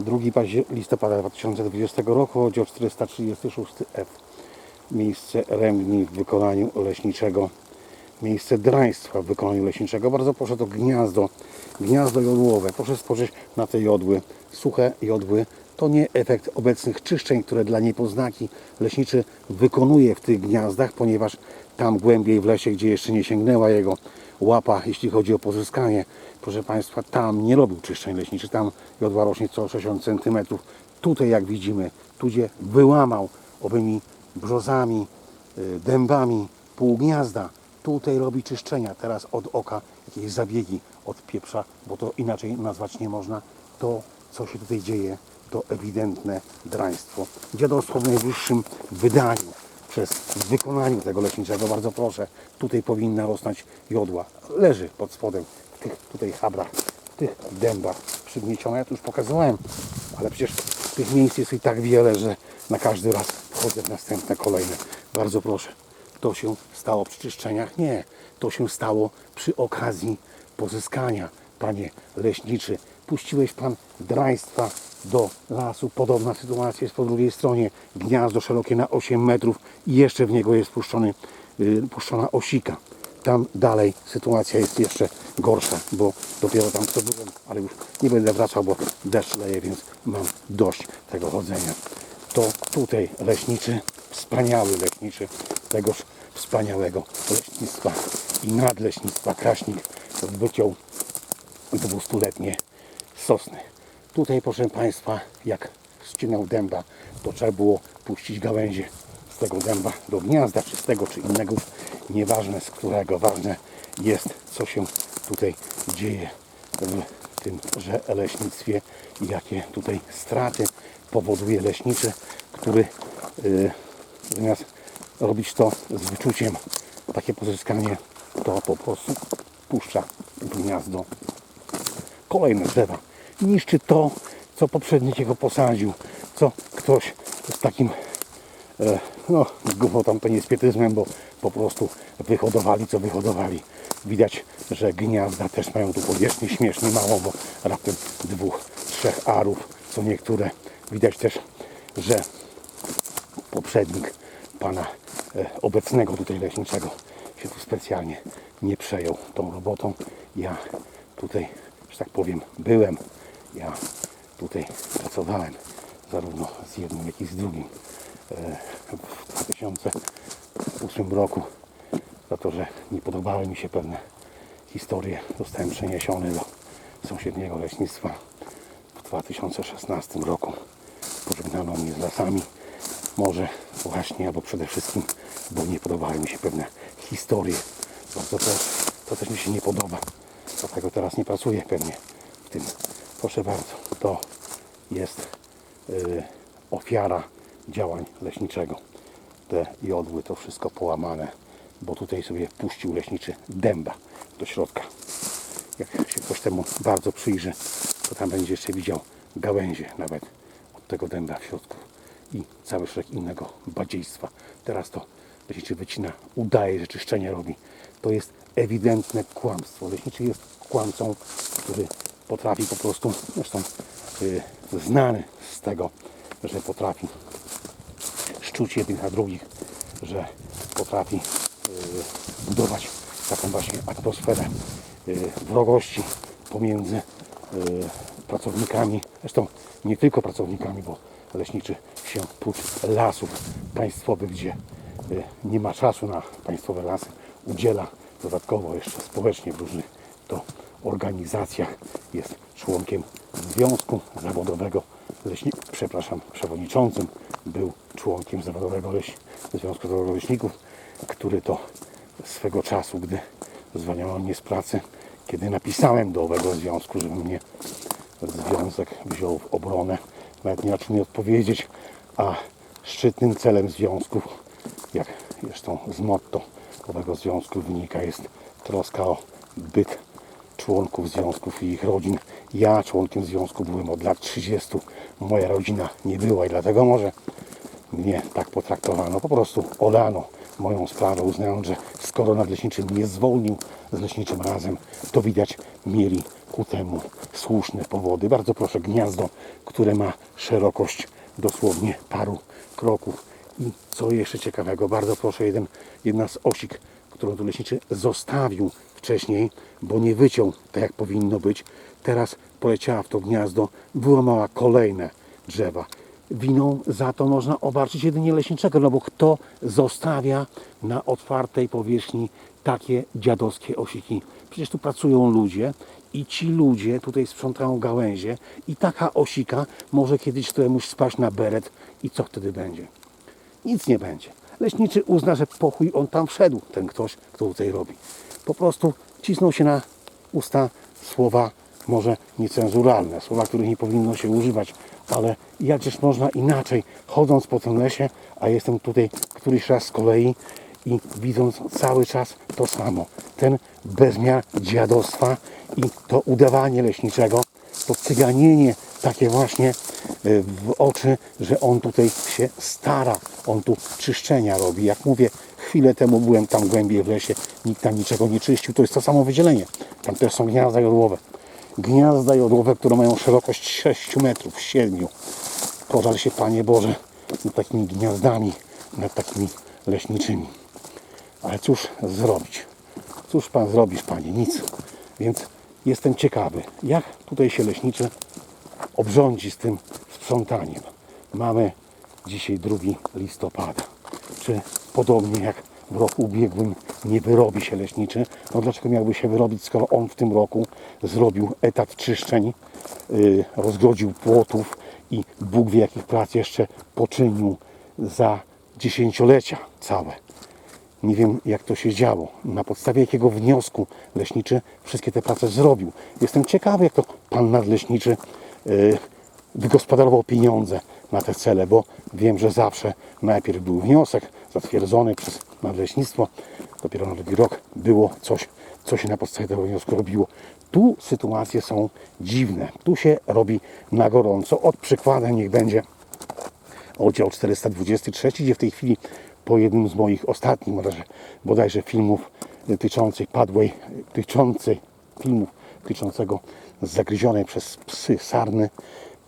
2 paździer- listopada 2020 roku, oddział 436F. Miejsce Remni w wykonaniu leśniczego. Miejsce draństwa w wykonaniu leśniczego. Bardzo proszę to gniazdo, gniazdo jodłowe. Proszę spojrzeć na te jodły. Suche jodły to nie efekt obecnych czyszczeń, które dla niepoznaki leśniczy wykonuje w tych gniazdach, ponieważ tam głębiej w lesie, gdzie jeszcze nie sięgnęła jego łapa, jeśli chodzi o pozyskanie, proszę Państwa, tam nie robił czyszczeń leśniczy, tam jodła rośnie co 60 cm. Tutaj, jak widzimy, tu gdzie wyłamał owymi brzozami, y, dębami pół gniazda, tutaj robi czyszczenia. Teraz od oka jakieś zabiegi od pieprza, bo to inaczej nazwać nie można. To, co się tutaj dzieje, to ewidentne draństwo. Dziadostwo w najwyższym wydaniu przez wykonaniu tego leśniczego. Bardzo proszę, tutaj powinna rosnąć jodła. Leży pod spodem, w tych tutaj chabrach, w tych dębach przygnieciona. Ja tu już pokazywałem, ale przecież tych miejsc jest i tak wiele, że na każdy raz wchodzę w następne, kolejne. Bardzo proszę. To się stało przy czyszczeniach? Nie. To się stało przy okazji pozyskania. Panie leśniczy, puściłeś Pan draństwa do lasu. Podobna sytuacja jest po drugiej stronie. Gniazdo szerokie na 8 metrów i jeszcze w niego jest puszczony, yy, puszczona osika. Tam dalej sytuacja jest jeszcze gorsza, bo dopiero tam co byłem, ale już nie będę wracał, bo deszcz leje, więc mam dość tego chodzenia. To tutaj leśniczy, wspaniały leśniczy, tegoż wspaniałego leśnictwa i nadleśnictwa Kraśnik wyciął dwustuletnie sosny. Tutaj, proszę Państwa, jak ścinał dęba, to trzeba było puścić gałęzie z tego dęba do gniazda, czy z tego, czy innego, nieważne z którego, ważne jest, co się tutaj dzieje w tymże leśnictwie i jakie tutaj straty powoduje leśniczy, który yy, zamiast robić to z wyczuciem, takie pozyskanie, to po prostu puszcza gniazdo kolejne drzewa. Niszczy to, co poprzednik jego posadził, co ktoś z takim e, no, głupotą, to nie bo po prostu wyhodowali, co wyhodowali. Widać, że gniazda też mają tu powierzchnię śmiesznie mało, bo raptem dwóch, trzech arów, co niektóre. Widać też, że poprzednik pana e, obecnego tutaj leśniczego się tu specjalnie nie przejął tą robotą. Ja tutaj, że tak powiem, byłem. Ja tutaj pracowałem zarówno z jednym, jak i z drugim e, w 2008 roku. Za to, że nie podobały mi się pewne historie, zostałem przeniesiony do sąsiedniego leśnictwa w 2016 roku. Pożegnano mnie z lasami. Może właśnie, albo przede wszystkim, bo nie podobały mi się pewne historie. Bardzo proszę, to też mi się nie podoba. Dlatego teraz nie pracuję pewnie w tym. Proszę bardzo, to jest y, ofiara działań leśniczego. Te jodły to wszystko połamane, bo tutaj sobie puścił leśniczy dęba do środka. Jak się ktoś temu bardzo przyjrzy, to tam będzie jeszcze widział gałęzie nawet od tego dęba w środku i cały szereg innego badziejstwa. Teraz to leśniczy wycina, udaje, że czyszczenie robi. To jest ewidentne kłamstwo. Leśniczy jest kłamcą, który potrafi po prostu, zresztą y, znany z tego, że potrafi szczuć jednych na drugich, że potrafi y, budować taką właśnie atmosferę y, wrogości pomiędzy y, pracownikami, zresztą nie tylko pracownikami, bo leśniczy się prócz lasów państwowych, gdzie y, nie ma czasu na państwowe lasy, udziela dodatkowo jeszcze społecznie w różnych to organizacjach, jest członkiem Związku Zawodowego Leśni... przepraszam, przewodniczącym, był członkiem Zawodowego Leś... Związku Zawodowego Leśników, który to swego czasu, gdy zwalniano mnie z pracy, kiedy napisałem do owego związku, żeby mnie związek wziął w obronę, nawet nie ma czym mi odpowiedzieć, a szczytnym celem związków, jak zresztą z motto owego związku wynika, jest troska o byt członków związków i ich rodzin. Ja członkiem związku byłem od lat 30. Moja rodzina nie była i dlatego może mnie tak potraktowano. Po prostu olano moją sprawę, uznając, że skoro nadleśniczy mnie zwolnił z leśniczym razem, to widać mieli ku temu słuszne powody. Bardzo proszę, gniazdo, które ma szerokość dosłownie paru kroków. I co jeszcze ciekawego, bardzo proszę, jeden, jedna z osik, którą tu leśniczy zostawił wcześniej, bo nie wyciął tak jak powinno być. Teraz poleciała w to gniazdo, wyłamała kolejne drzewa. Winą za to można obarczyć jedynie leśniczego, no bo kto zostawia na otwartej powierzchni takie dziadowskie osiki? Przecież tu pracują ludzie i ci ludzie tutaj sprzątają gałęzie i taka osika może kiedyś któremuś spaść na beret i co wtedy będzie? Nic nie będzie. Leśniczy uzna, że pochuj on tam wszedł, ten ktoś, kto tutaj robi. Po prostu cisną się na usta słowa może niecenzuralne, słowa, których nie powinno się używać, ale jakżeż można inaczej, chodząc po tym lesie, a jestem tutaj któryś raz z kolei i widząc cały czas to samo. Ten bezmiar dziadostwa i to udawanie leśniczego, to cyganienie takie właśnie y, w oczy, że on tutaj się stara, on tu czyszczenia robi. Jak mówię, chwilę temu byłem tam głębiej w lesie, nikt tam niczego nie czyścił, to jest to samo wydzielenie. Tam też są gniazda jodłowe. Gniazda jodłowe, które mają szerokość 6 metrów, 7. Pożal się Panie Boże nad takimi gniazdami, nad takimi leśniczymi. Ale cóż zrobić? Cóż Pan zrobisz, Panie? Nic. Więc jestem ciekawy, jak tutaj się leśniczy obrządzi z tym sprzątaniem. Mamy dzisiaj 2 listopada. Czy podobnie jak w roku ubiegłym nie wyrobi się leśniczy? No dlaczego miałby się wyrobić, skoro on w tym roku zrobił etat czyszczeń, yy, rozgrodził płotów i Bóg wie jakich prac jeszcze poczynił za dziesięciolecia całe. Nie wiem, jak to się działo. Na podstawie jakiego wniosku leśniczy wszystkie te prace zrobił. Jestem ciekawy, jak to pan nadleśniczy yy, wygospodarował pieniądze na te cele, bo wiem, że zawsze najpierw był wniosek zatwierdzony przez nadleśnictwo, dopiero na drugi rok było coś, co się na podstawie tego wniosku robiło. Tu sytuacje są dziwne. Tu się robi na gorąco. Od przykładem niech będzie oddział 423, gdzie w tej chwili po jednym z moich ostatnich bodajże, filmów dotyczących padłej, dotyczących filmów dotyczącego zagryzionej przez psy sarny,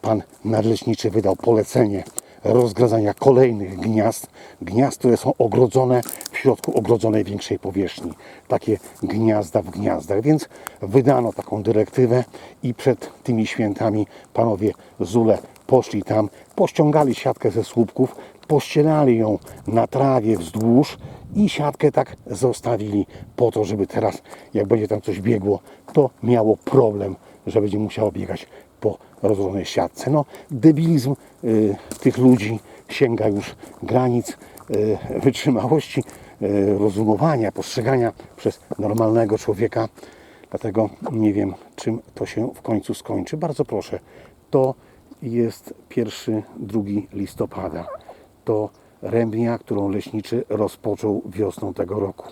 pan nadleśniczy wydał polecenie rozgradzania kolejnych gniazd, gniazd, które są ogrodzone w środku ogrodzonej większej powierzchni. Takie gniazda w gniazdach, więc wydano taką dyrektywę i przed tymi świętami panowie Zule poszli tam, pościągali siatkę ze słupków, pościelali ją na trawie wzdłuż i siatkę tak zostawili po to, żeby teraz, jak będzie tam coś biegło, to miało problem, że będzie musiało biegać rozłożonej siatce. No, debilizm y, tych ludzi sięga już granic y, wytrzymałości, y, rozumowania, postrzegania przez normalnego człowieka. Dlatego nie wiem, czym to się w końcu skończy. Bardzo proszę, to jest 1-2 listopada. To rębnia, którą leśniczy rozpoczął wiosną tego roku.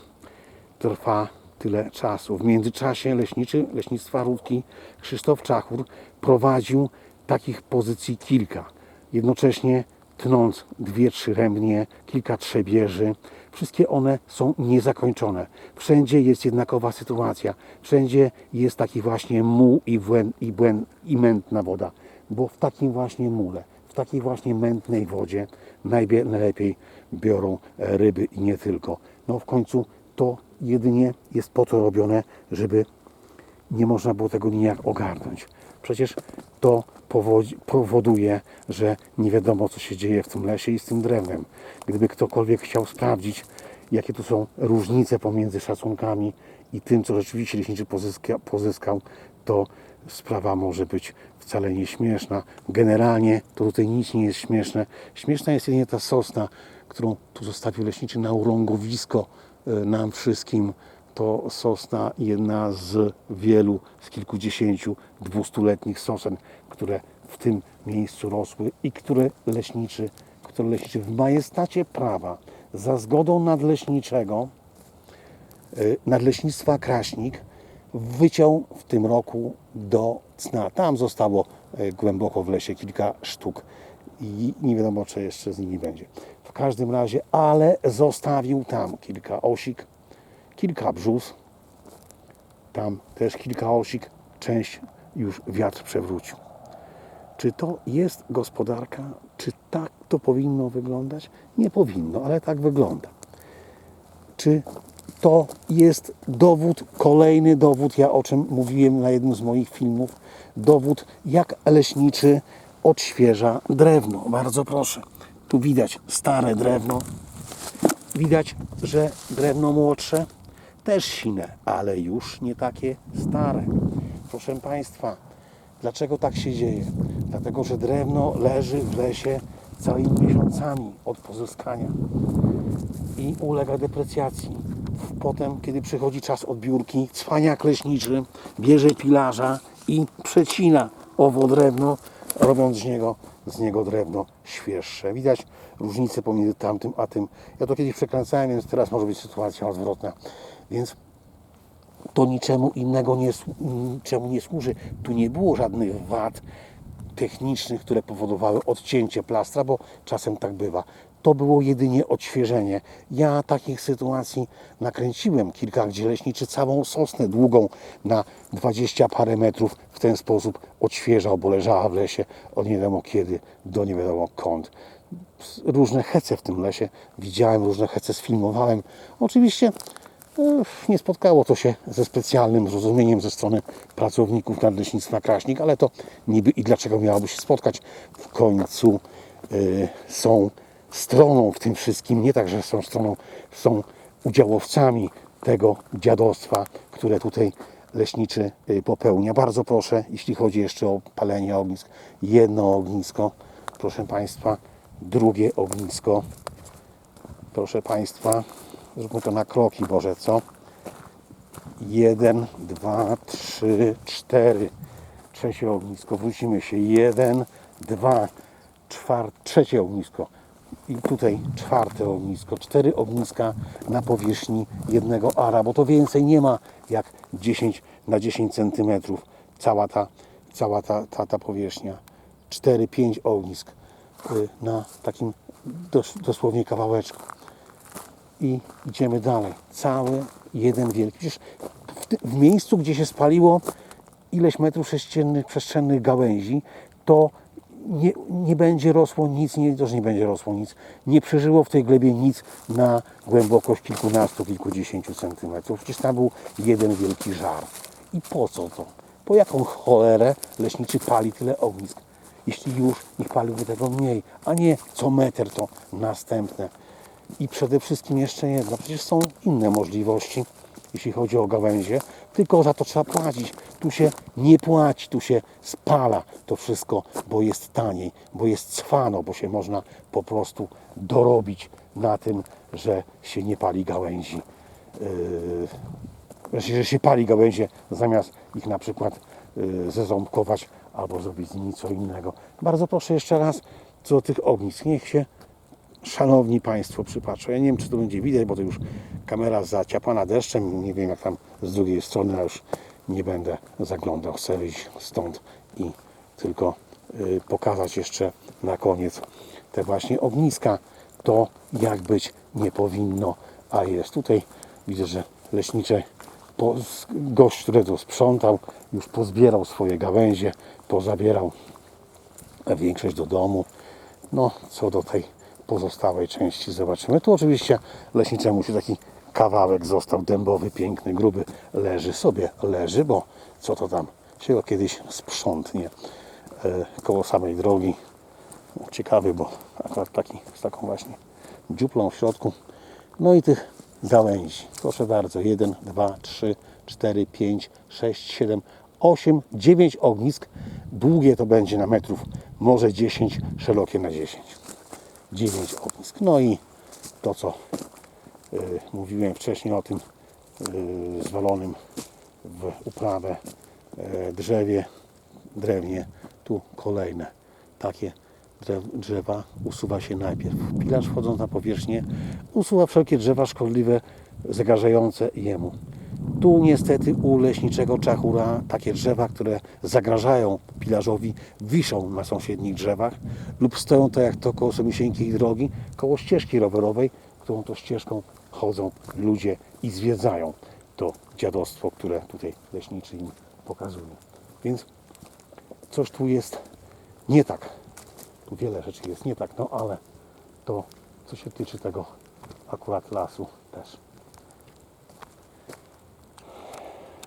Trwa tyle czasu. W międzyczasie leśniczy leśnictwa Rówki Krzysztof Czachur prowadził takich pozycji kilka. Jednocześnie tnąc dwie, trzy rębnie, kilka trzebieży. Wszystkie one są niezakończone. Wszędzie jest jednakowa sytuacja. Wszędzie jest taki właśnie muł i, błęd, i, błęd, i mętna woda. Bo w takim właśnie mule, w takiej właśnie mętnej wodzie najlepiej biorą ryby i nie tylko. No w końcu to jedynie jest po to robione, żeby nie można było tego nijak ogarnąć. Przecież to powoduje, że nie wiadomo, co się dzieje w tym lesie i z tym drewnem. Gdyby ktokolwiek chciał sprawdzić, jakie tu są różnice pomiędzy szacunkami i tym, co rzeczywiście leśniczy pozyska, pozyskał, to sprawa może być wcale nie śmieszna. Generalnie to tutaj nic nie jest śmieszne. Śmieszna jest jedynie ta sosna, którą tu zostawił leśniczy na urągowisko nam wszystkim. To sosna, jedna z wielu, z kilkudziesięciu dwustuletnich sosen, które w tym miejscu rosły i które leśniczy, które leśniczy w majestacie prawa, za zgodą nadleśniczego, y, Nadleśnictwa Kraśnik wyciął w tym roku do cna. Tam zostało y, głęboko w lesie kilka sztuk i nie wiadomo, czy jeszcze z nimi będzie. Każdym razie, ale zostawił tam kilka osik, kilka brzus, tam też kilka osik część już wiatr przewrócił. Czy to jest gospodarka? Czy tak to powinno wyglądać? Nie powinno, ale tak wygląda. Czy to jest dowód, kolejny dowód, ja o czym mówiłem na jednym z moich filmów, dowód jak leśniczy odświeża drewno. Bardzo proszę. Tu widać stare drewno. Widać, że drewno młodsze też sine, ale już nie takie stare. Proszę Państwa, dlaczego tak się dzieje? Dlatego, że drewno leży w lesie całymi miesiącami od pozyskania i ulega deprecjacji. Potem, kiedy przychodzi czas odbiórki, cwaniak leśniczy bierze pilarza i przecina owo drewno, robiąc z niego, z niego drewno świeższe. Widać różnicę pomiędzy tamtym a tym. Ja to kiedyś przekręcałem, więc teraz może być sytuacja odwrotna. Więc to niczemu innego nie, niczemu nie służy. Tu nie było żadnych wad technicznych, które powodowały odcięcie plastra, bo czasem tak bywa. To było jedynie odświeżenie. Ja takich sytuacji nakręciłem kilka, gdzie leśniczy całą sosnę długą na 20 parę metrów w ten sposób odświeżał, bo leżała w lesie od nie wiadomo kiedy do nie wiadomo kąd różne hece w tym lesie. Widziałem różne hece, sfilmowałem. Oczywiście nie spotkało to się ze specjalnym zrozumieniem ze strony pracowników Nadleśnictwa Kraśnik, ale to niby i dlaczego miałoby się spotkać? W końcu e, są stroną w tym wszystkim, nie tak, że są stroną, są udziałowcami tego dziadostwa, które tutaj leśniczy e, popełnia. Bardzo proszę, jeśli chodzi jeszcze o palenie ognisk, jedno ognisko, proszę Państwa, drugie ognisko. Proszę Państwa, zróbmy to na kroki, Boże, co? Jeden, dwa, trzy, cztery. Trzecie ognisko, wrócimy się. Jeden, dwa, czwarte, trzecie ognisko. I tutaj czwarte ognisko. Cztery ogniska na powierzchni jednego ara, bo to więcej nie ma jak 10 na 10 centymetrów. Cała ta, cała ta, ta, ta powierzchnia. 4-5 ognisk y, na takim dos, dosłownie kawałeczku i idziemy dalej. Cały jeden wielki. Przecież w, miejscu, gdzie się spaliło ileś metrów sześciennych przestrzennych gałęzi, to nie, nie będzie rosło nic, nie, to, że nie będzie rosło nic, nie przeżyło w tej glebie nic na głębokość kilkunastu, kilkudziesięciu centymetrów. Przecież tam był jeden wielki żar. I po co to? Po jaką cholerę leśniczy pali tyle ognisk? Jeśli już, niech paliłby tego mniej, a nie co metr to następne. I przede wszystkim jeszcze jedno, przecież są inne możliwości, jeśli chodzi o gałęzie, tylko za to trzeba płacić. Tu się nie płaci, tu się spala to wszystko, bo jest taniej, bo jest cwano, bo się można po prostu dorobić na tym, że się nie pali gałęzi. Yy, Znaczy, że się pali gałęzie, zamiast ich na przykład y, zeząbkować albo zrobić z nimi co innego. Bardzo proszę jeszcze raz co do tych ognisk. Niech się szanowni Państwo przypatrzą. Ja nie wiem, czy to będzie widać, bo to już kamera zaciapana deszczem. Nie wiem, jak tam z drugiej strony, a już nie będę zaglądał. Chcę wyjść stąd i tylko y, pokazać jeszcze na koniec te właśnie ogniska. To jak być nie powinno, a jest. Tutaj widzę, że leśnicze gość, który to sprzątał, już pozbierał swoje gałęzie, pozabierał większość do domu. No, co do tej pozostałej części zobaczymy. Tu oczywiście leśniczemu się taki kawałek został dębowy, piękny, gruby. Leży sobie, leży, bo co to tam się go kiedyś sprzątnie e, koło samej drogi. Ciekawy, bo akurat taki z taką właśnie dziuplą w środku. No i tych gałęzi. Proszę bardzo, 1, 2, 3, 4, 5, 6, 7, 8, 9 ognisk. Długie to będzie na metrów, może 10, szerokie na 10. 9 ognisk. No i to, co y, mówiłem wcześniej o tym y, zwalonym w uprawę y, drzewie, drewnie. Tu kolejne takie drzewa usuwa się najpierw. Pilarz wchodząc na powierzchnię usuwa wszelkie drzewa szkodliwe, zagrażające jemu. Tu niestety u leśniczego czachura takie drzewa, które zagrażają pilarzowi, wiszą na sąsiednich drzewach lub stoją tak jak to koło sobie drogi, koło ścieżki rowerowej, którą to ścieżką chodzą ludzie i zwiedzają to dziadostwo, które tutaj leśniczy im pokazuje. Więc coś tu jest nie tak. Tu wiele rzeczy jest nie tak, no ale to, co się tyczy tego akurat lasu też.